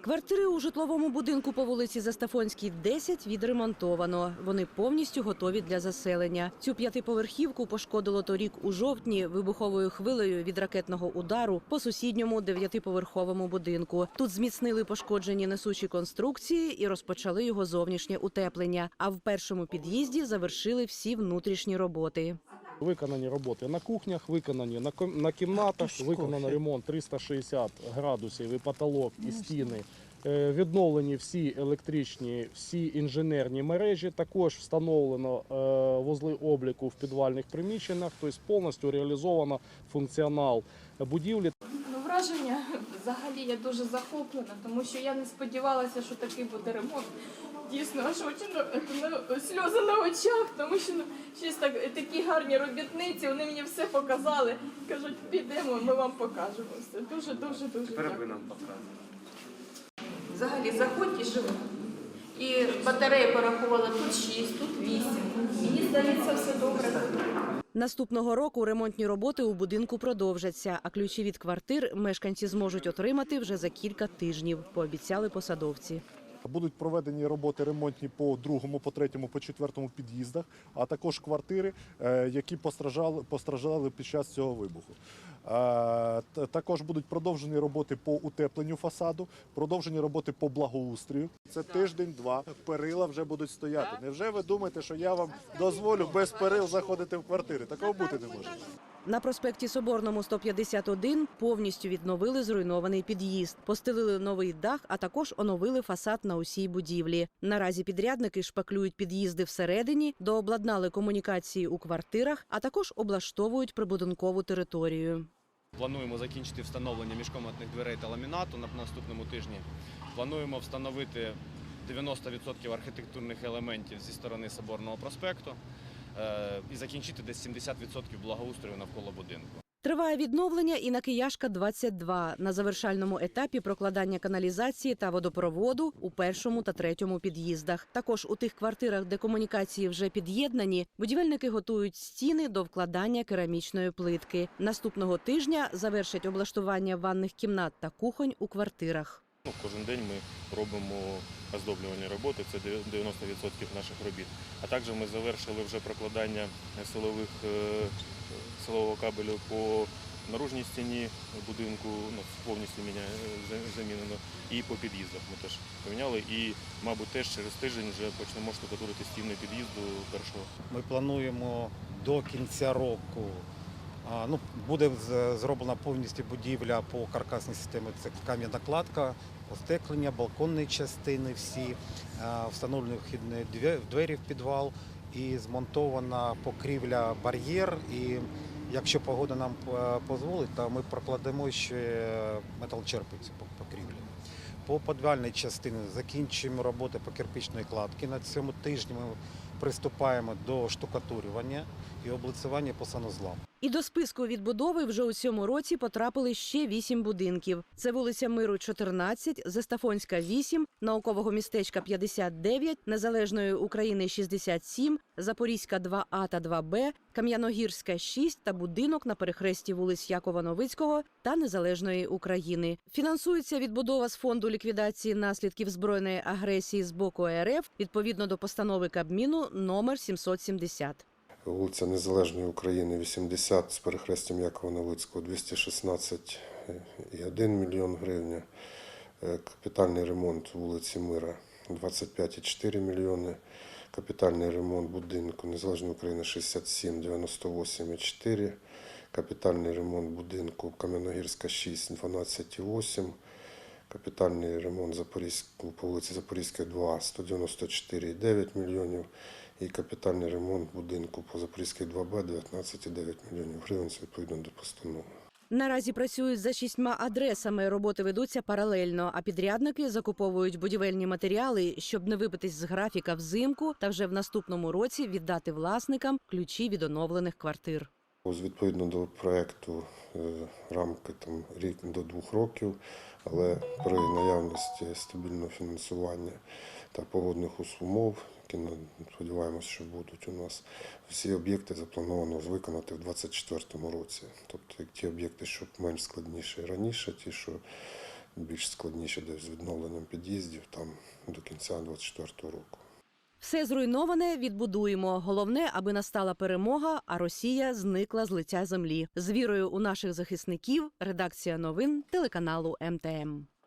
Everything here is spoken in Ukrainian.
Квартири у житловому будинку по вулиці Застафонській, 10 відремонтовано. Вони повністю готові для заселення. Цю п'ятиповерхівку пошкодило торік у жовтні вибуховою хвилею від ракетного удару по сусідньому дев'ятиповерховому будинку. Тут зміцнили пошкоджені несучі конструкції і розпочали його зовнішнє утеплення. А в першому під'їзді завершили всі внутрішні роботи. Виконані роботи на кухнях, виконані на, на кімнатах, виконано ремонт 360 градусів і потолок, і стіни. Е, Відновлені всі електричні, всі інженерні мережі. Також встановлено е, вузли обліку в підвальних приміщеннях, тобто повністю реалізовано функціонал будівлі. Ну, враження взагалі я дуже захоплена, тому що я не сподівалася, що такий буде ремонт. Дійсно, аж очі сльози на очах, тому що ну, щось так, такі гарні робітниці, вони мені все показали. Кажуть, підемо, ми вам покажемо все. Дуже, дуже, дуже Тепер ви нам показуєте. Взагалі, заходь і живи. І батарея порахувала тут 6, тут 8. Мені здається, все добре. Наступного року ремонтні роботи у будинку продовжаться, а ключі від квартир мешканці зможуть отримати вже за кілька тижнів. Пообіцяли посадовці. Будуть проведені роботи ремонтні по другому, по третьому, по четвертому під'їздах, а також квартири, е, які постраждали, постраждали під час цього вибуху. Е, Також будуть продовжені роботи по утепленню фасаду, продовжені роботи по благоустрію. Це тиждень-два. Перила вже будуть стояти. Невже ви думаєте, що я вам дозволю без перил заходити в квартири? Такого бути не може. На проспекті Соборному 151 повністю відновили зруйнований під'їзд, постелили новий дах, а також оновили фасад на усій будівлі. Наразі підрядники шпаклюють під'їзди всередині, дообладнали комунікації у квартирах, а також облаштовують прибудинкову територію. Плануємо закінчити встановлення міжкомнатних дверей та ламінату на наступному тижні. Плануємо встановити 90% архітектурних елементів зі сторони Соборного проспекту і закінчити десь 70% благоустрою навколо будинку. Триває відновлення і на Кияшка 22 на завершальному етапі прокладання каналізації та водопроводу у першому та третьому під'їздах. Також у тих квартирах, де комунікації вже під'єднані, будівельники готують стіни до вкладання керамічної плитки. Наступного тижня завершать облаштування ванних кімнат та кухонь у квартирах. Ну, кожен день ми робимо оздоблювальні роботи, це 90% наших робіт. А також ми завершили вже прокладання силових, е, силового кабелю по наружній стіні будинку, ну, повністю міня- замінено, і по під'їздах ми теж поміняли. І, мабуть, теж через тиждень вже почнемо штукатурити стіни під'їзду першого. Ми плануємо до кінця року. Ну, буде зроблена повністю будівля по каркасній системі. Це кам'яна кладка, остеклення, балконні частини всі, встановлені вхідні две- двері в підвал і змонтована покрівля бар'єр. І якщо погода нам е, дозволить, то ми прокладемо ще металочерпицю по покрівлі. По підвальній частині закінчуємо роботи по кирпичної кладки. На цьому тижні ми приступаємо до штукатурювання і облицювання по санузлам. І до списку відбудови вже у цьому році потрапили ще вісім будинків. Це вулиця Миру, 14, Застафонська, 8, Наукового містечка 59, Незалежної України 67, Запорізька 2А та 2Б, Кам'яногірська 6 та будинок на перехресті вулиць Якова Новицького та Незалежної України. Фінансується відбудова з фонду ліквідації наслідків збройної агресії з боку РФ відповідно до постанови Кабміну номер 770. Вулиця Незалежної України 80 з перехрестям Якова Новицького 216,1 мільйон гривень. Е, Капітальний ремонт вулиці Мира 25,4 мільйони. Капітальний ремонт будинку Незалежної України 67 98,4. Капітальний ремонт будинку Кам'яногірська 6 12,8. Капітальний ремонт по вулиці Запорізька 2 194,9 мільйонів і капітальний ремонт будинку по Запорізькій 2Б 19,9 мільйонів гривень відповідно до постанови. Наразі працюють за шістьма адресами. Роботи ведуться паралельно, а підрядники закуповують будівельні матеріали, щоб не вибитись з графіка взимку та вже в наступному році віддати власникам ключі від оновлених квартир. Відповідно до проекту е, рамки там рік до двох років, але при наявності стабільного фінансування та погодних умов, які ну, сподіваємося, що будуть у нас, всі об'єкти заплановано виконати в 2024 році. Тобто як ті об'єкти, що менш складніші раніше, ті, що більш складніше де з відновленням під'їздів там до кінця 2024 року. Все зруйноване відбудуємо. Головне, аби настала перемога, а Росія зникла з лиця землі. З вірою у наших захисників. Редакція новин телеканалу МТМ.